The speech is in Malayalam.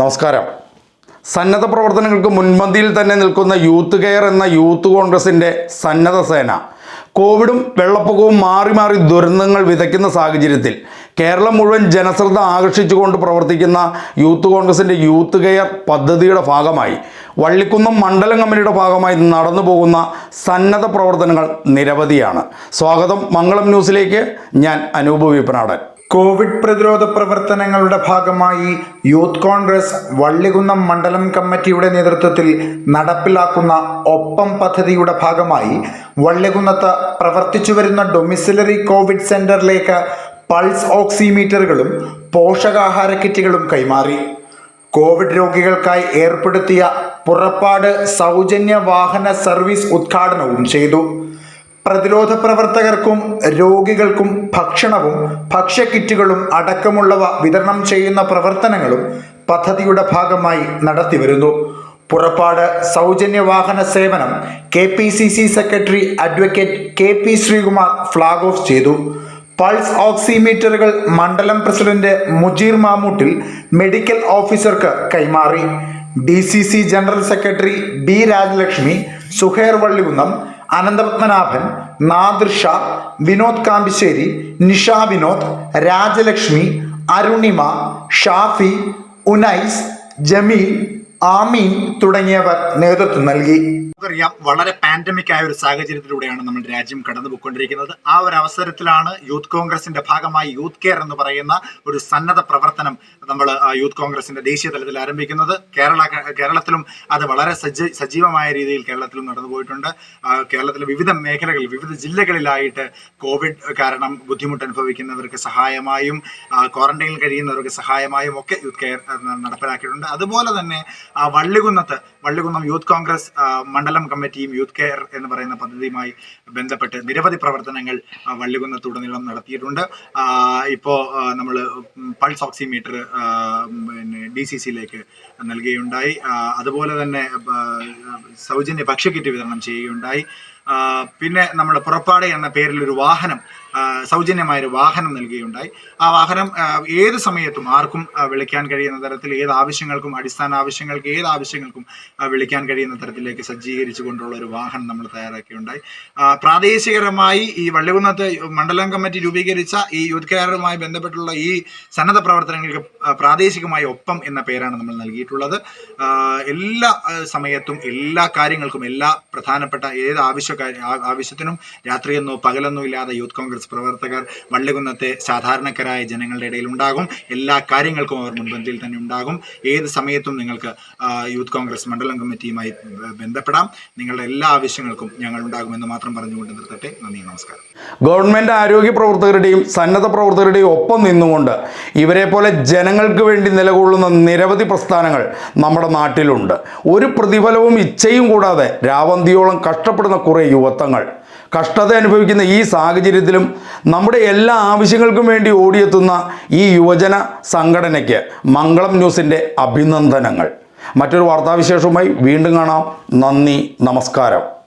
നമസ്കാരം. സന്നദ്ധ പ്രവർത്തനങ്ങൾക്ക് മുൻപന്തിയിൽ തന്നെ നിൽക്കുന്ന യൂത്ത് കെയർ എന്ന യൂത്ത് കോൺഗ്രസിന്റെ സന്നദ്ധ സേന കോവിഡും വെള്ളപ്പൊക്കവും മാറി മാറി ദുരന്തങ്ങൾ വിതയ്ക്കുന്ന സാഹചര്യത്തിൽ കേരളം മുഴുവൻ ജനശ്രദ്ധ ആകർഷിച്ചുകൊണ്ട് പ്രവർത്തിക്കുന്ന യൂത്ത് കോൺഗ്രസിന്റെ യൂത്ത് കെയർ പദ്ധതിയുടെ ഭാഗമായി വള്ളിക്കുന്നം മണ്ഡലം കമ്മിറ്റിയുടെ ഭാഗമായി നടന്നു പോകുന്ന സന്നദ്ധ പ്രവർത്തനങ്ങൾ നിരവധിയാണ്. സ്വാഗതം മംഗളം ന്യൂസിലേക്ക്. ഞാൻ അനൂപ് വിപ്പനാടൻ കോവിഡ് പ്രതിരോധ പ്രവർത്തനങ്ങളുടെ ഭാഗമായി യൂത്ത് കോൺഗ്രസ് വള്ളികുന്നം മണ്ഡലം കമ്മിറ്റിയുടെ നേതൃത്വത്തിൽ നടപ്പിലാക്കുന്ന ഒപ്പം പദ്ധതിയുടെ ഭാഗമായി വള്ളികുന്നത്ത് പ്രവർത്തിച്ചു വരുന്ന ഡൊമിസിലറി കോവിഡ് സെന്ററിലേക്ക് പൾസ് ഓക്സിമീറ്ററുകളും പോഷകാഹാര കിറ്റുകളും കൈമാറി. കോവിഡ് രോഗികൾക്കായി ഏർപ്പെടുത്തിയ പുറപ്പാട് സൗജന്യ വാഹന സർവീസ് ഉദ്ഘാടനവും ചെയ്തു. പ്രതിരോധ പ്രവർത്തകർക്കും രോഗികൾക്കും ഭക്ഷണവും ഭക്ഷ്യക്കിറ്റുകളും അടക്കമുള്ളവ വിതരണം ചെയ്യുന്ന പ്രവർത്തനങ്ങളും പദ്ധതിയുടെ ഭാഗമായി നടത്തിവരുന്നു. പുറപ്പാട് സൗജന്യ വാഹന സേവനം K P C C secretary advocate K P Sreekumar flag off ചെയ്തു. പൾസ് ഓക്സിമീറ്ററുകൾ മണ്ഡലം പ്രസിഡന്റ് മുജീർ മാമൂട്ടിൽ മെഡിക്കൽ ഓഫീസർക്ക് കൈമാറി. D C C general secretary B Rajalakshmi Suhair Vallikunnam Ananthapadmanabhan Nadrisha Vinod Kambissery Nisha Vinod Rajalakshmi Arunima Shafi Unais Jameel Ameen തുടങ്ങിയവർ നേതൃത്വം നൽകി. നമുക്കറിയാം വളരെ പാൻഡമിക് ആയ ഒരു സാഹചര്യത്തിലൂടെയാണ് നമ്മൾ രാജ്യം കടന്നു പോയിക്കൊണ്ടിരിക്കുന്നത് ആ ഒരു അവസരത്തിലാണ് യൂത്ത് കോൺഗ്രസിന്റെ ഭാഗമായി യൂത്ത് കെയർ എന്ന് പറയുന്ന ഒരു സന്നദ്ധ പ്രവർത്തനം നമ്മൾ യൂത്ത് കോൺഗ്രസിന്റെ ദേശീയ തലത്തിൽ ആരംഭിക്കുന്നത്. കേരള കേരളത്തിലും അത് വളരെ സജീവമായ രീതിയിൽ കേരളത്തിലും നടന്നു പോയിട്ടുണ്ട് കേരളത്തിലെ വിവിധ മേഖലകളിൽ വിവിധ ജില്ലകളിലായിട്ട് കോവിഡ് കാരണം ബുദ്ധിമുട്ട് അനുഭവിക്കുന്നവർക്ക് സഹായമായും ക്വാറന്റൈനിൽ കഴിയുന്നവർക്ക് സഹായമായും ഒക്കെ യൂത്ത് കെയർ നടപ്പിലാക്കിയിട്ടുണ്ട്. അതുപോലെ തന്നെ വള്ളികുന്നത്ത് വള്ളികുന്നം യൂത്ത് കോൺഗ്രസ് മണ്ഡലം കമ്മിറ്റിയും യൂത്ത് കെയർ എന്ന് പറയുന്ന പദ്ധതിയുമായി ബന്ധപ്പെട്ട് നിരവധി പ്രവർത്തനങ്ങൾ വള്ളികുന്നത്തുടനീളം നടത്തിയിട്ടുണ്ട്. ഇപ്പോൾ നമ്മൾ പൾസ് ഓക്സിമീറ്റർ പിന്നെ ഡി സി സിയിലേക്ക് നൽകുകയുണ്ടായി. അതുപോലെ തന്നെ സൗജന്യ ഭക്ഷ്യക്കിറ്റ് വിതരണം ചെയ്യുകയുണ്ടായി. പിന്നെ നമ്മൾ പുറപ്പാട് എന്ന പേരിൽ ഒരു വാഹനം ആ, സൗജന്യമായ ഒരു വാഹനം നൽകുകയുണ്ടായി. ആ വാഹനം ഏത് സമയത്തും ആർക്കും വിളിക്കാൻ കഴിയുന്ന തരത്തിൽ ഏത് ആവശ്യങ്ങൾക്കും അടിസ്ഥാന ആവശ്യങ്ങൾക്ക് ഏത് ആവശ്യങ്ങൾക്കും വിളിക്കാൻ കഴിയുന്ന തരത്തിലേക്ക് സജ്ജീകരിച്ചു കൊണ്ടുള്ള ഒരു വാഹനം നമ്മൾ തയ്യാറാക്കിയുണ്ടായി. പ്രാദേശികരമായി ഈ വള്ളികുന്നത്ത് മണ്ഡലം കമ്മിറ്റി രൂപീകരിച്ച ഈ യൂത്ത് കെയറുമായി ബന്ധപ്പെട്ടുള്ള ഈ സന്നദ്ധ പ്രവർത്തനങ്ങൾക്ക് പ്രാദേശികമായി ഒപ്പം എന്ന പേരാണ് നമ്മൾ നൽകിയിട്ടുള്ളത്. എല്ലാ സമയത്തും എല്ലാ കാര്യങ്ങൾക്കും എല്ലാ പ്രധാനപ്പെട്ട ഏത് ആവശ്യ ആവശ്യത്തിനും രാത്രിയെന്നോ പകലെന്നോ ഇല്ലാതെ യൂത്ത് കോൺഗ്രസ് പ്രവർത്തകർ വള്ളികുന്നത്തെ സാധാരണക്കാരായ ജനങ്ങളുടെ ഇടയിൽ ഉണ്ടാകും. എല്ലാ കാര്യങ്ങൾക്കും അവർ മുൻപന്തിയിൽ തന്നെ ഉണ്ടാകും. ഏത് സമയത്തും നിങ്ങൾക്ക് യൂത്ത് കോൺഗ്രസ് മണ്ഡലം കമ്മിറ്റിയുമായി ബന്ധപ്പെടാം. നിങ്ങളുടെ എല്ലാ ആവശ്യങ്ങൾക്കും ഞങ്ങൾ ഉണ്ടാകുമെന്ന് മാത്രം പറഞ്ഞുകൊണ്ട് നിർത്തട്ടെ. നന്ദി നമസ്കാരം. ഗവൺമെന്റ് ആരോഗ്യ പ്രവർത്തകരുടെയും സന്നദ്ധ പ്രവർത്തകരുടെയും ഒപ്പം നിന്നുകൊണ്ട് ഇവരെ പോലെ ജനങ്ങൾക്ക് വേണ്ടി നിലകൊള്ളുന്ന നിരവധി പ്രസ്ഥാനങ്ങൾ നമ്മുടെ നാട്ടിലുണ്ട്. ഒരു പ്രതിഫലവും ഇച്ഛയും കൂടാതെ രാവന്തിയോളം കഷ്ടപ്പെടുന്ന കുറേ യുവത്വങ്ങൾ കഷ്ടത അനുഭവിക്കുന്ന ഈ സാഹചര്യത്തിലും നമ്മുടെ എല്ലാ ആവശ്യങ്ങൾക്കും വേണ്ടി ഓടിയെത്തുന്ന ഈ യുവജന സംഘടനയ്ക്ക് മംഗളം ന്യൂസിന്റെ അഭിനന്ദനങ്ങൾ. മറ്റൊരു വാർത്താവിശേഷവുമായി വീണ്ടും കാണാം. നന്ദി നമസ്കാരം.